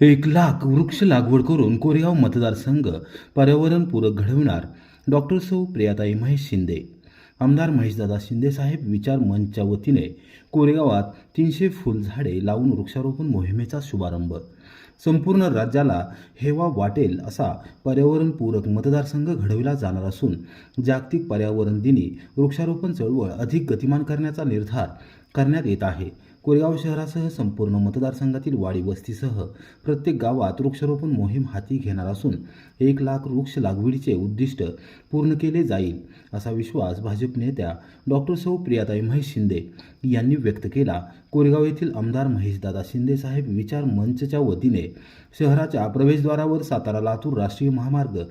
एक लाख वृक्ष लागवड करून कोरेगाव मतदारसंघ पर्यावरणपूरक घडविणार. डॉक्टर सौ प्रियाताई महेश शिंदे. आमदार महेशदादा शिंदेसाहेब विचार मंचच्या वतीने कोरेगावात तीनशे फुलझाडे लावून वृक्षारोपण मोहिमेचा शुभारंभ. संपूर्ण राज्याला हेवा वाटेल असा पर्यावरणपूरक मतदारसंघ घडविला जाणार असून जागतिक पर्यावरण दिनी वृक्षारोपण चळवळ अधिक गतिमान करण्याचा निर्धार करण्यात येत आहे. कोरेगाव शहरासह संपूर्ण मतदारसंघातील वाडी वस्तीसह प्रत्येक गावात वृक्षारोपण मोहीम हाती घेणार असून एक लाख वृक्ष लागवडीचे उद्दिष्ट पूर्ण केले जाईल असा विश्वास भाजप नेत्या डॉक्टर सौ प्रियाताई महेश शिंदे यांनी व्यक्त केला. कोरेगाव येथील आमदार महेशदादा शिंदे साहेब विचार मंचच्या वतीने शहराच्या प्रवेशद्वारावर सातारा लातूर राष्ट्रीय महामार्ग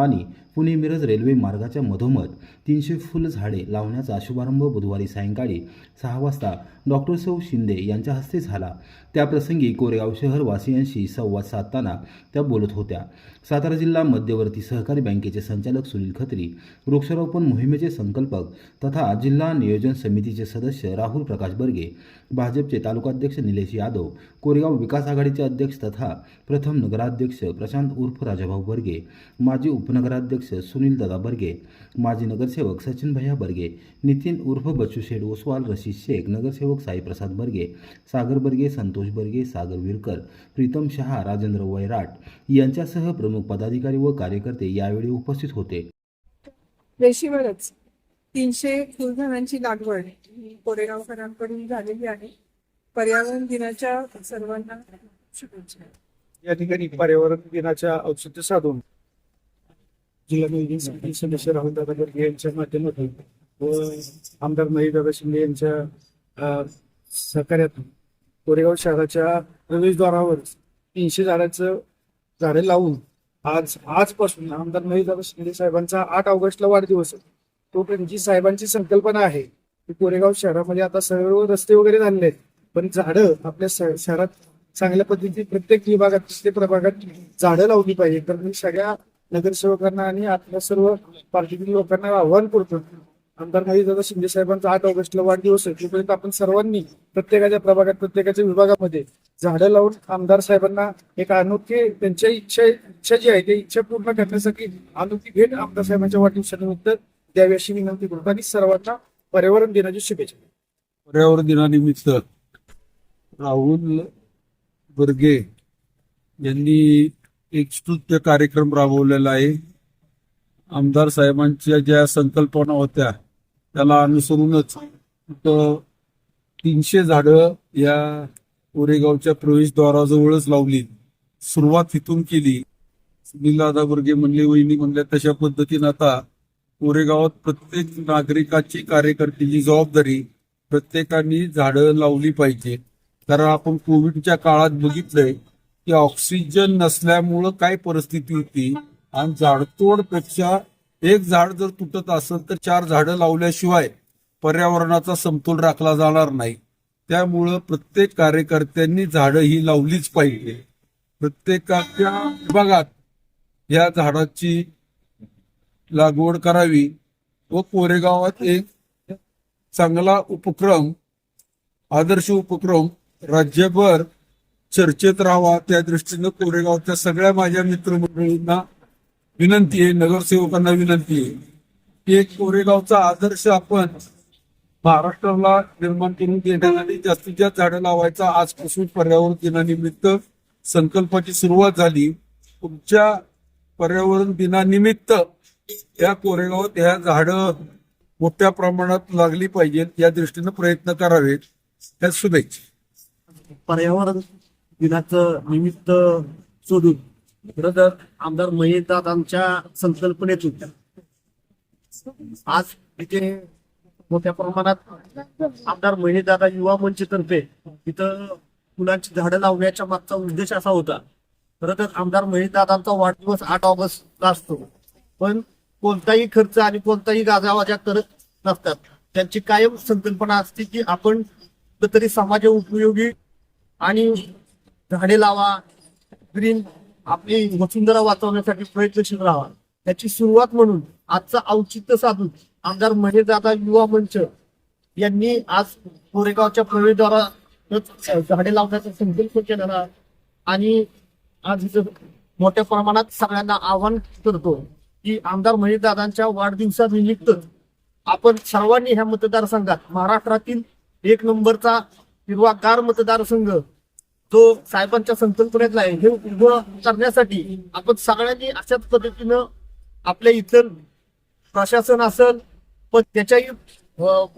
आणि पुणे मिरज रेल्वे मार्गाच्या मधोमध तीनशे फुल झाडे लावण्याचा शुभारंभ बुधवारी सायंकाळी सहा वाजता डॉक्टर सौ शिंदे यांच्या हस्ते झाला. त्याप्रसंगी कोरेगाव शहरवासियांशी संवाद साधताना त्या बोलत होत्या. सातारा जिल्हा मध्यवर्ती सहकारी बँकेचे संचालक सुनील खत्री वृक्षारोपण मोहिमेचे संकल्पक तथा जिल्हा नियोजन समितीचे सदस्य राहुल प्रकाश बर्गे भाजपचे तालुकाध्यक्ष निलेश यादव कोरेगाव विकास आघाडीचे अध्यक्ष तथा प्रथम नगराध्यक्ष प्रशांत उर्फ राजाभाऊ बर्गे माजी उपनगराध्यक्ष सुनील दादा बर्गे माजी नगरसेवक सचिन भैया बर्गे नितीन उर्फ बच्चू शेठ ओसवाल रशीद शेख नगरसेवक साईप्रसाद बर्गे सागर बर्गे संतोष बर्गे सागर विरकर प्रीतम शहा राजेंद्र वैराट यांच्यासह प्रमुख पदाधिकारी व कार्यकर्ते यावेळी उपस्थित होते. रेशीवरच तीनशे फुलझाडांची लागवड ही कोरेगावकरांकडून झालेली आहे. पर्यावरण दिनाच्या सर्वांना शुभेच्छा. या ठिकाणी पर्यावरण दिनाच्या औचित्य साधून जिल्हा नियोजन सदस्य राहुल दादा गर्गे यांच्या माध्यमातून व आमदार महेशदादा शिंदे यांच्या सहकार्यातून कोरेगाव शहराच्या प्रवेशद्वारावर तीनशे झाडाचं झाडे लावून आज आजपासून आमदार महेशदादा शिंदे साहेबांचा आठ ऑगस्टला वाढदिवस आहे. तोपर्यंत जी साहेबांची संकल्पना आहे की कोरेगाव शहरामध्ये आता सर्व रस्ते वगैरे झालेले आहेत पण झाडं आपल्या शहरात चांगल्या पद्धतीने प्रत्येक विभागात प्रत्येक प्रभागात झाडं लावली पाहिजे तर सगळ्या नगरसेवकांना आणि आपल्या सर्व पार्टीतील लोकांना आव्हान करतो. आमदार दादा शिंदे साहेबांचा आठ ऑगस्टला वाढदिवस आहे. तोपर्यंत आपण सर्वांनी प्रत्येकाच्या प्रभागात प्रत्येकाच्या विभागामध्ये झाडं लावून आमदार साहेबांना एक अनोखी त्यांच्या इच्छा इच्छा जी आहे ती इच्छा पूर्ण करण्यासाठी अनोखी भेट आमदार साहेबांच्या वाढदिवसानिमित्त द्यावी अशी विनंती करतो आणि सर्वांना पर्यावरण दिनाची शुभेच्छा. पर्यावरण दिनानिमित्त राहुल बर्गे यांनी एक स्तुत्य कार्यक्रम राबवलेला आहे. आमदार साहेबांच्या ज्या संकल्पना होत्या त्याला अनुसरूनच तीनशे झाडं या कोरेगावच्या प्रवेशद्वाराजवळच लावली. सुरुवात इथून केली. सुनील दादा म्हणले वहिनी म्हणल्या तशा पद्धतीनं आता कोरेगावात प्रत्येक नागरिकाची कार्यकर्त्याची जबाबदारी प्रत्येकाने झाडं लावली पाहिजे. कारण आपण कोविडच्या काळात बघितलंय की ऑक्सिजन नसल्यामुळं काय परिस्थिती होती? आणि झाडतोडपेक्षा एक झाड जर तुटत असेल तर चार झाडं लावल्याशिवाय पर्यावरणाचा समतोल राखला जाणार नाही. त्यामुळं प्रत्येक कार्यकर्त्यांनी झाडं ही लावलीच पाहिजे. प्रत्येकाच्या विभागात या झाडाची लागवड करावी व कोरेगावात एक चांगला उपक्रम आदर्श उपक्रम राज्यभर चर्चेत राहावा त्या दृष्टीनं कोरेगावच्या सगळ्या माझ्या मित्रमंडळींना विनंती आहे नगरसेवकांना विनंती आहे की एक कोरेगावचा आदर्श आपण महाराष्ट्राला निर्माण करून देण्यासाठी जास्तीत जास्त झाडं लावायचा आजपासून पर्यावरण दिनानिमित्त संकल्पाची सुरुवात झाली. तुमच्या पर्यावरण दिनानिमित्त या कोरेगावात ह्या झाडं मोठ्या प्रमाणात लागली पाहिजेत या दृष्टीनं प्रयत्न करावेत. त्या शुभेच्छा. पर्यावरण दिनाचं निमित्त सोडून. खरं तर आमदार महेशदादांच्या संकल्पनेतून आज इथे मोठ्या प्रमाणात आमदार महेशदादा युवा मंचतर्फे इथं फुलांची झाडं लावण्याच्या मागचा उद्देश असा होता. खरं तर आमदार महेशदादांचा वाढदिवस आठ ऑगस्टला असतो. पण कोणताही खर्च आणि कोणताही गाजावाजा करत नसतात. त्यांची कायम संकल्पना असते की आपण कुठंतरी समाज उपयोगी आणि झाडे लावा ग्रीन आपली वसुंधरा वाचवण्यासाठी प्रयत्नशील राहा. त्याची सुरुवात म्हणून आजचा औचित्य साधून आमदार महेशदादा युवा मंच यांनी आज कोरेगावच्या प्रवेशद्वारा झाडे लावण्याचा संकल्प केलेला आणि आज इथं मोठ्या प्रमाणात सगळ्यांना आव्हान करतो की आमदार महेशदादांच्या वाढदिवसानिमित्त आपण सर्वांनी ह्या मतदारसंघात महाराष्ट्रातील एक नंबरचा हिरवागार मतदारसंघ जो साहेबांच्या संकल्पनेतला आहे हे उभं करण्यासाठी आपण सगळ्यांनी अशाच पद्धतीनं आपल्या इथं प्रशासन असेल पण त्याच्याही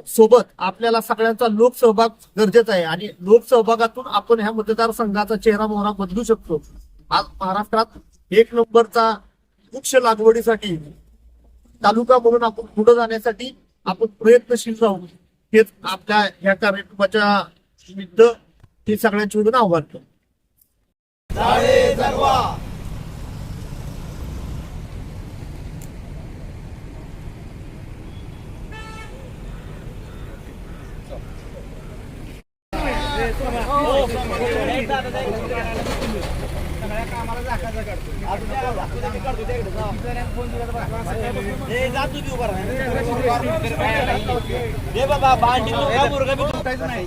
सोबत आपल्याला सगळ्यांचा लोकसहभाग गरजेचा आहे. आणि लोकसहभागातून आपण ह्या मतदारसंघाचा चेहरा मोहरा बदलू शकतो. आज महाराष्ट्रात एक नंबरचा वृक्ष लागवडीसाठी तालुका म्हणून आपण पुढे जाण्यासाठी आपण प्रयत्नशील राहू. हेच आपल्या ह्या कार्यक्रमाच्या निमित्त ही सगळ्यांची मिळून आव्हान करतो बाबा भांडी मुर्गा मुर्गा बी तुटायचं नाही.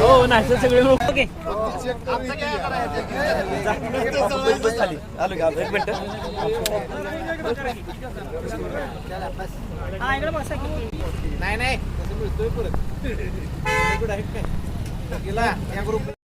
हो नाही सगळे लोक ओके. खाली आलो का एक मिनिट नाही नाही ग्रुप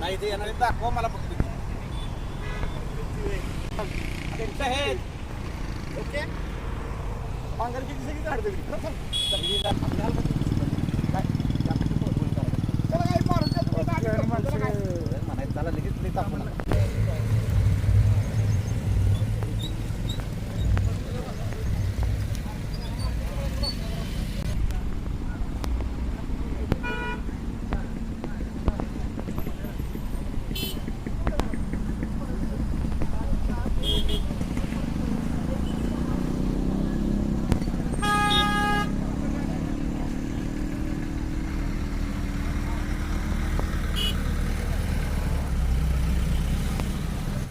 नाही ते येणार दाखवा मला फक्त. हे ओके. पांघरची सगळी झाड सगळी काय मारून म्हणायचं त्याला लगेच लिहिता आपण